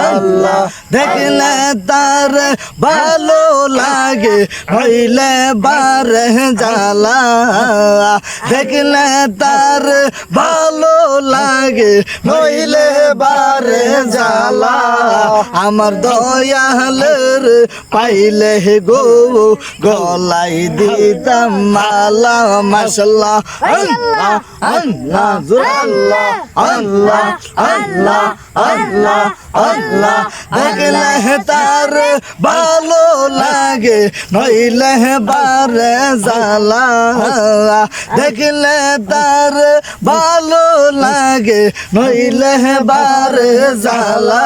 আল্লাহ দেখলে তার ভালো লাগে হইলে বারে জ্বালা। দেখলে তার ভালো লাগে নইলে বারে জ্বালা। আমার দয়ালের পাইলে গো, গলাই দিতাম মালা। মাসাল্লাহ আল্লাহ আল্লাহ আল্লাহ আল্লাহ আল্লাহ আল্লাহ। দেখলে তার ভালো লাগে, নইলে বারে জ্বালা। দেখলে তার ভালো লাগে, নইলে বারে জ্বালা।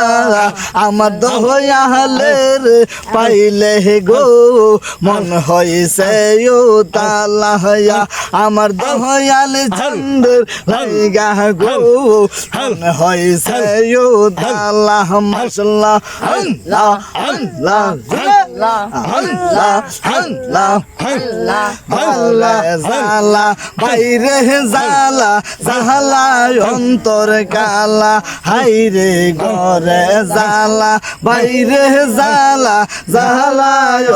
আমার দয়ালের পাইলে গো, মন হইছে ও তালায়া আমার দয়াল চন্দ্র লাইগা গো, মন হইছে ও তালা মশলা আল্লাহ আল্লাহ। জালা বাইরে জালা জালা অন্তর কালা। হাইরে ঘরে জালা বাইরে জালা জালা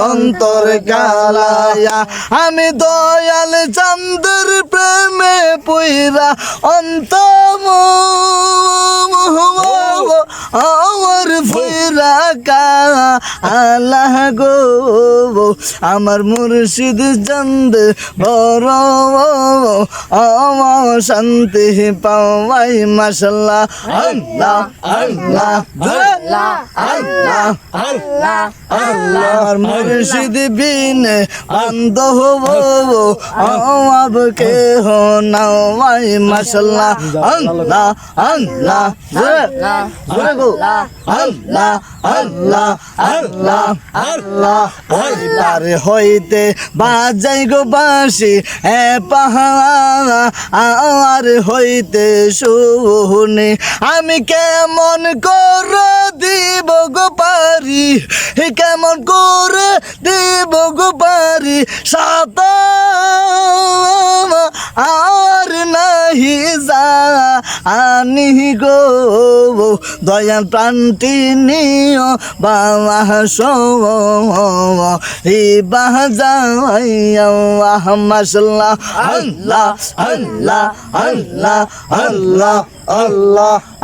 অন্তর কালায়া। আমি দয়াল চন্দ্র প্রেমে পুইরা অন্তম আল্লাহ গো, আমার মুর্শিদ চন্দ বড় শান্তি পাওয়াই মাসাল্লাহ আল্লাহ আল্লাহ আল্লাহ আল্লাহ আল্লাহ। আল্লাহ মুর্শিদ বিন বন্ধ হব আমার কে হো নাওয়াই মাসাল্লাহ আল্লাহ আল্লাহ গো আল্লাহ। আল্লাহ আল্লাহ আল্লাহ ওই পার হইতে বাজাই গো বাসি এ পাহাড় আর হইতে শুনি আমি কেমন করে দিব গো পারি, কেমন করে দিব গো পারি সাত জানি গো দয়া প্রান্তি নিও, বাবা সোবাহ মশলা আল্লাহ আল্লাহ আল্লাহ আল্লাহ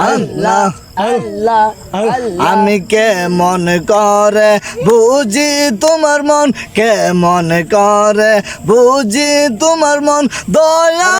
আল্লাহ আল্লাহ আমি কে মন করে বুঝি তোমার মন কে মন করে বুঝি তোমার মন, দয়া